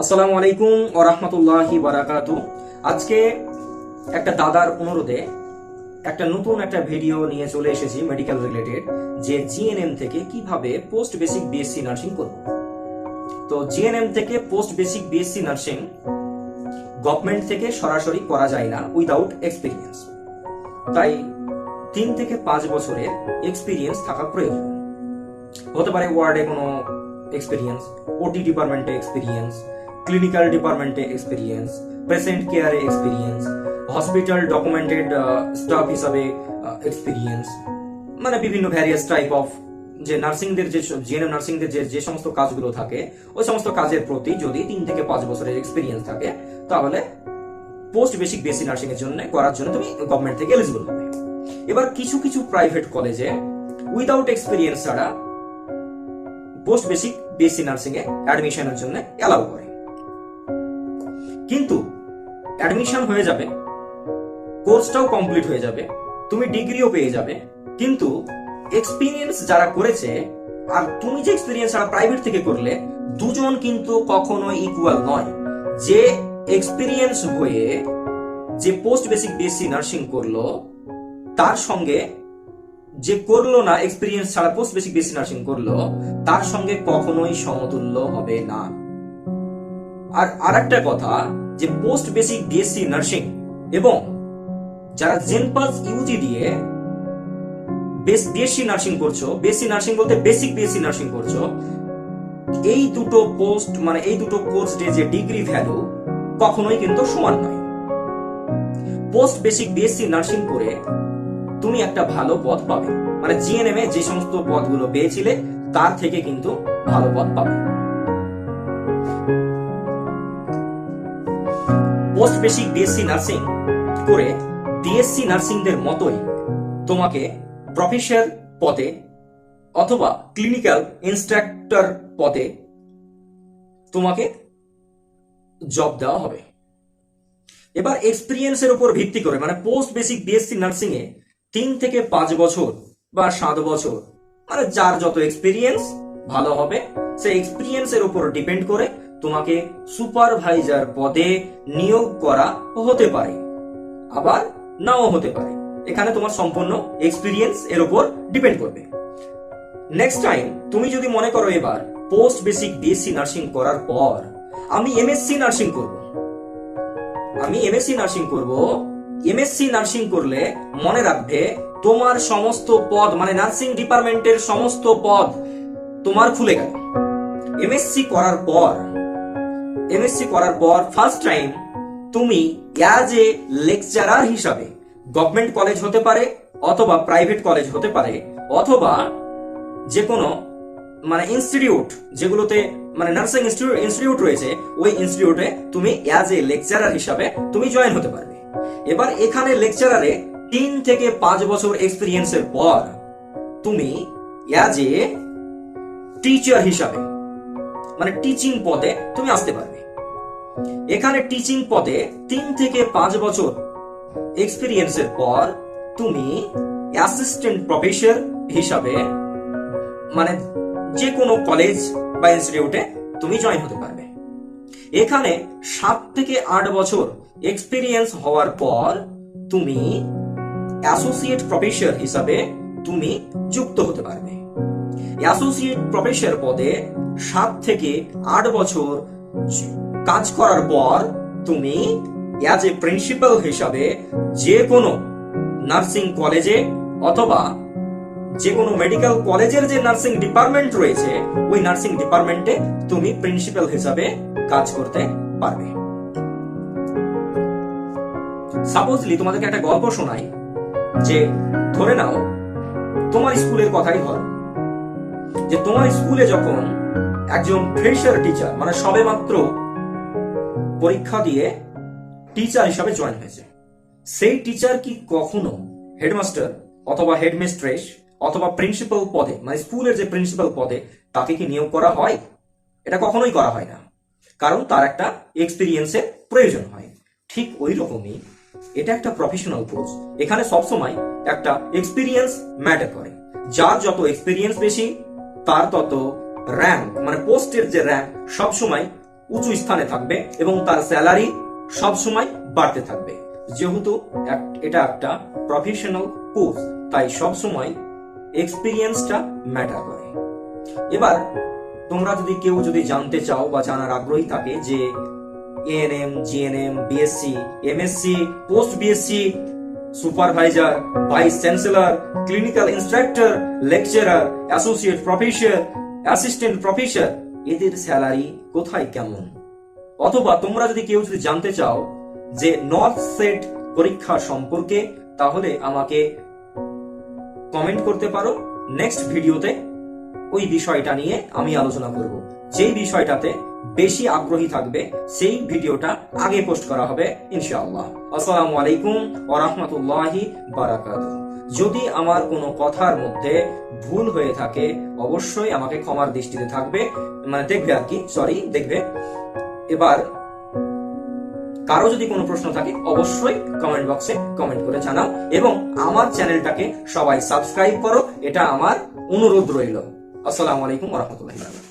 আসসালামু আলাইকুম ও রহমতুল্লাহি বারাকাতু। আজকে একটা দাদার অনুরোধে একটা নতুন একটা ভিডিও নিয়ে চলে এসেছি মেডিকেল রিলেটেড যে জিএনএম থেকে কীভাবে পোস্ট বেসিক বিএসসি নার্সিং করব। তো জিএনএম থেকে post basic BSc nursing government থেকে সরাসরি করা যায় না উইদাউট এক্সপিরিয়েন্স তাই তিন থেকে পাঁচ বছরের এক্সপিরিয়েন্স থাকা প্রয়োজন। হতে পারে ওয়ার্ডে কোনো এক্সপিরিয়েন্স ওটি ডিপার্টমেন্টে এক্সপিরিয়েন্স ক্লিনিক্যাল ডিপার্টমেন্টে এক্সপিরিয়েন্স পেশেন্ট কেয়ারে এক্সপিরিয়েন্স হসপিটাল ডকুমেন্টেড স্টাফ হিসাবে এক্সপিরিয়েন্স মানে বিভিন্ন ভ্যারিয়াস টাইপ অফ যে নার্সিংদের যে জিএনএম নার্সিংদের যে যে সমস্ত কাজগুলো থাকে, ওই সমস্ত কাজের প্রতি যদি তিন থেকে পাঁচ বছরের এক্সপিরিয়েন্স থাকে, তাহলে পোস্ট বেসিক বেসি নার্সিং এর জন্য, করার জন্য তুমি গভর্নমেন্ট থেকে এলিজিবল হবে। এবার কিছু কিছু প্রাইভেট কলেজে উইদাউট এক্সপিরিয়েন্স ছাড়া পোস্ট বেসিক বিএসসি নার্সিং এ অ্যাডমিশনের জন্য অ্যালাউ করে। কিন্তু অ্যাডমিশন হয়ে যাবে। কোর্সটাও কমপ্লিট হয়ে যাবে। তুমি ডিগ্রিও পেয়ে যাবে। কিন্তু এক্সপিরিয়েন্স যারা করেছে, আর তুমি যে এক্সপিরিয়েন্স যারা প্রাইভেট থেকে করলে, দুজন কিন্তু কখনো ইকুয়াল নয়। যে এক্সপিরিয়েন্স হয়ে যে পোস্ট বেসিক বিএসসি নার্সিং করল, তার সঙ্গে যে করল না এক্সপিরিয়েন্স ছাড়া পোস্ট বেসিক বেসি নার্সিং করল, তার সঙ্গে কখনোই সমতুল্য হবে না। আর আরেকটা কথা যে পোস্ট বেসিক বিএসসি নার্সিং এবং যারা জেনপাস ইউজি দিয়ে বেস বিএসসি নার্সিং করছ বেসি নার্সিং বলতে বেসিক বিএসসি নার্সিং করছ, এই দুটো পোস্ট মানে এই দুটো কোর্স যে ডিগ্রি ভ্যালু কখনোই কিন্তু সমান নয়। পোস্ট বেসিক বিএসসি নার্সিং করে তুমি একটা ভালো পদ পাবে। মানে জিএনএম এ যে সমস্ত পদগুলো পেয়েছিলে, তার থেকে কিন্তু ভালো পদ পাবে। পোস্ট বেসিক বিএসসি নার্সিং করে ডিএসসি নার্সিংদের মতোই তোমাকে প্রফেসর পদে অথবা ক্লিনিক্যাল ইনস্ট্রাক্টর পদে তোমাকে জব দেওয়া হবে। এবার এক্সপিরিয়েন্সের উপর ভিত্তি করে মানে পোস্ট বেসিক বিএসসি নার্সিং এ তিন থেকে পাঁচ বছর বা সাত বছর মানে যার যত এক্সপিরিয়েন্স ভালো হবে, সেই এক্সপিরিয়েন্সের উপর ডিপেন্ড করে তোমাকে সুপারভাইজার পদে নিয়োগ করা হতে পারে। আবার নাও হতে পারে। এখানে তোমার সম্পূর্ণ এক্সপিরিয়েন্স এর উপর ডিপেন্ড করবে। নেক্সট টাইম তুমি যদি মনে করো এবার পোস্ট বেসিক বিএসসি নার্সিং করার পর আমি এমএসসি নার্সিং করব। আমি এমএসসি নার্সিং করব। এমএসসি নার্সিং করলে মনে রাখবে তোমার সমস্ত পদ মানে নার্সিং ডিপার্টমেন্টের সমস্ত পদ তোমার খুলে গেল। এমএসসি করার পর এমএসসি করার পর ফার্স্ট টাইম তুমি অ্যাজ এ লেকচারার হিসাবে গভর্নমেন্ট কলেজ হতে পারে অথবা প্রাইভেট কলেজ হতে পারে অথবা যে কোনো মানে ইনস্টিটিউট যেগুলোতে মানে নার্সিং ইনস্টিটিউট রয়েছে, ওই ইনস্টিটিউটে তুমি অ্যাজ এ লেকচারার হিসাবে তুমি জয়েন হতে পারবে। এবার এখানে লেকচারারে তিন থেকে পাঁচ বছর এক্সপিরিয়েন্সের পর তুমি অ্যাজ এ টিচার হিসাবে মানে টিচিং পদে তুমি আসতে পারবে। এখানে টিচিং পদে তিন থেকে পাঁচ বছর এক্সপিরিয়েন্সের পর তুমি অ্যাসিস্ট্যান্ট প্রফেসর হিসাবে মানে যে কোনো কলেজ বা ইনস্টিটিউটে তুমি জয়েন হতে পারবে। এখানে সাত থেকে আট বছর এক্সপিরিয়েন্স হওয়ার পর তুমি অ্যাসোসিয়েট প্রফেসর হিসাবে তুমি যুক্ত হতে পারবে। অ্যাসোসিয়েট প্রফেসর পদে সাত থেকে আট বছর কাজ করার পর তুমি অ্যাজ এ প্রিন্সিপাল হিসাবে যে কোনো নার্সিং কলেজে অথবা যে কোনো মেডিকেল কলেজের যে নার্সিং ডিপার্টমেন্ট রয়েছে, ওই নার্সিং ডিপার্টমেন্টে তুমি প্রিন্সিপাল হিসাবে কাজ করতে পারবে। সাপোজলি তোমাদেরকে একটা গল্প শোনাই যে, ধরে নাও, তোমার স্কুলের কথাই ধরো যে তোমার স্কুলে যখন একজন ফ্রেশার টিচার মানে সবে মাত্র পরীক্ষা দিয়ে টিচার হিসাবে জয়েন হয়েছে, সেই টিচার কি কখনো হেডমাস্টার অথবা হেডমিস্ট্রেস অথবা প্রিন্সিপাল পদে মানে স্কুলের যে প্রিন্সিপাল পদে, তাকে কি নিয়োগ করা হয়? এটা কখনোই করা হয় না। কারণ তার একটা এক্সপিরিয়েন্সের প্রয়োজন হয়। ঠিক ওই রকমই এটা একটা প্রফেশনাল কোর্স এখানে সবসময় একটা এক্সপিরিয়েন্স ম্যাটার করে। যার যত এক্সপিরিয়েন্স বেশি তার তত র্যাঙ্ক মানে পোস্টের যে র্যাঙ্ক সবসময় উঁচু স্থানে থাকবে এবং তার স্যালারি সবসময় বাড়তে থাকবে। যেহেতু এটা একটা প্রফেশনাল কোর্স তাই সবসময় এক্সপিরিয়েন্সটা ম্যাটার করে। এবার, তোমরা যদি কেউ যদি জানতে চাও বা জানার আগ্রহী থাকে যে ANM GNM BSc MSc post BSc supervisor, vice chancellor, clinical instructor, lecturer, associate professor assistant professor এদের স্যালারি কোথায় কেমন? অথবা তোমরা যদি কেউ যদি জানতে চাও যে নর্থ সেট পরীক্ষা সম্পর্কে, তাহলে আমাকে কমেন্ট করতে পারো। নেক্সট ভিডিওতে ওই বিষয়টা নিয়ে আমি আলোচনা করব। যেই বিষয়টাতে বেশি আগ্রহী থাকবে, সেই ভিডিওটা আগে পোস্ট করা হবে, ইনশাআল্লাহ। আসসালামু আলাইকুম ওয়া রাহমাতুল্লাহি বারাকাতুহু। যদি আমার কোনো কথার মধ্যে ভুল হয়ে থাকে, অবশ্যই আমাকে ক্ষমার দৃষ্টিতে থাকবে মানে দেখবে আর কি সরি দেখবে। এবার, কারও যদি কোনো প্রশ্ন থাকে, অবশ্যই কমেন্ট বক্সে কমেন্ট করে জানাও এবং আমার চ্যানেলটাকে সবাই সাবস্ক্রাইব করো, এটা আমার অনুরোধ রইল। আসসালামু আলাইকুম রহমতুল্লাহ